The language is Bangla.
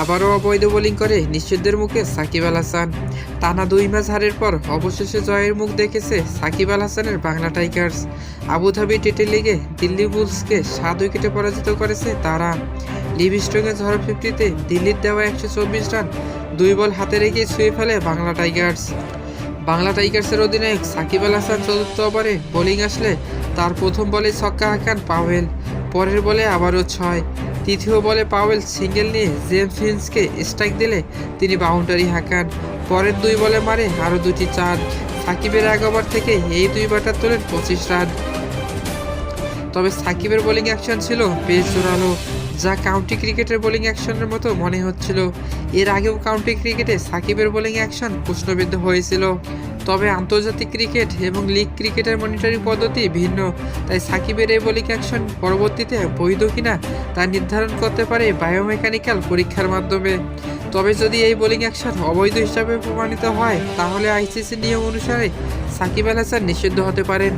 আবারও অবৈধ বোলিং করে নিষিদ্ধের মুখে সাকিব আল হাসান। টানা দুই ম্যাচ হারের পর অবশেষে জয়ের মুখ দেখেছে সাকিব আল হাসানের বাংলা টাইগার্স। আবুধাবি টেটে লিগে দিল্লি বুলসকে সাত উইকেটে পরাজিত করেছে তারা। লিভিস্টংয়ে ঝড় ফিফটিতে দিল্লির দেওয়া একশো চব্বিশ রান, দুই বল হাতে রেখে ছুঁয়ে ফেলে বাংলা টাইগার্স। বাংলা টাইগার্সের অধিনায়ক সাকিব আল হাসান চতুর্থ ওভারে বোলিং আসলে তার প্রথম বলে ছক্কা হাঁকান পাওয়েল, পরের বলে আবারও ছয়। তৃতীয় বলে পাওয়েল সিঙ্গেল নিয়ে জেমস ফিন্সকে স্ট্রাইক দিলে তিনি বাউন্ডারি হাঁকান। পরের দুই বলে মারে আরও দুটি চার। সাকিবের এক ওভার থেকে এই দুই ব্যাটার তোলেন পঁচিশ রান। তবে সাকিবের বোলিং অ্যাকশন ছিল বেশ জোরালো, যা কাউন্টি ক্রিকেটের বোলিং অ্যাকশনের মতো মনে হচ্ছিল। এর আগেও কাউন্টি ক্রিকেটে সাকিবের বোলিং অ্যাকশন প্রশ্নবিদ্ধ হয়েছিল। তবে আন্তর্জাতিক ক্রিকেট এবং লিগ ক্রিকেটের মনিটরিং পদ্ধতি ভিন্ন, তাই সাকিবের এই বোলিং অ্যাকশন পরবর্তীতে বৈধ কিনা তা নির্ধারণ করতে পারে বায়োমেকানিক্যাল পরীক্ষার মাধ্যমে। তবে যদি এই বোলিং অ্যাকশন অবৈধ হিসাবে প্রমাণিত হয়, তাহলে আইসিসি নিয়ম অনুসারে সাকিব আল হাসান নিষিদ্ধ হতে পারেন।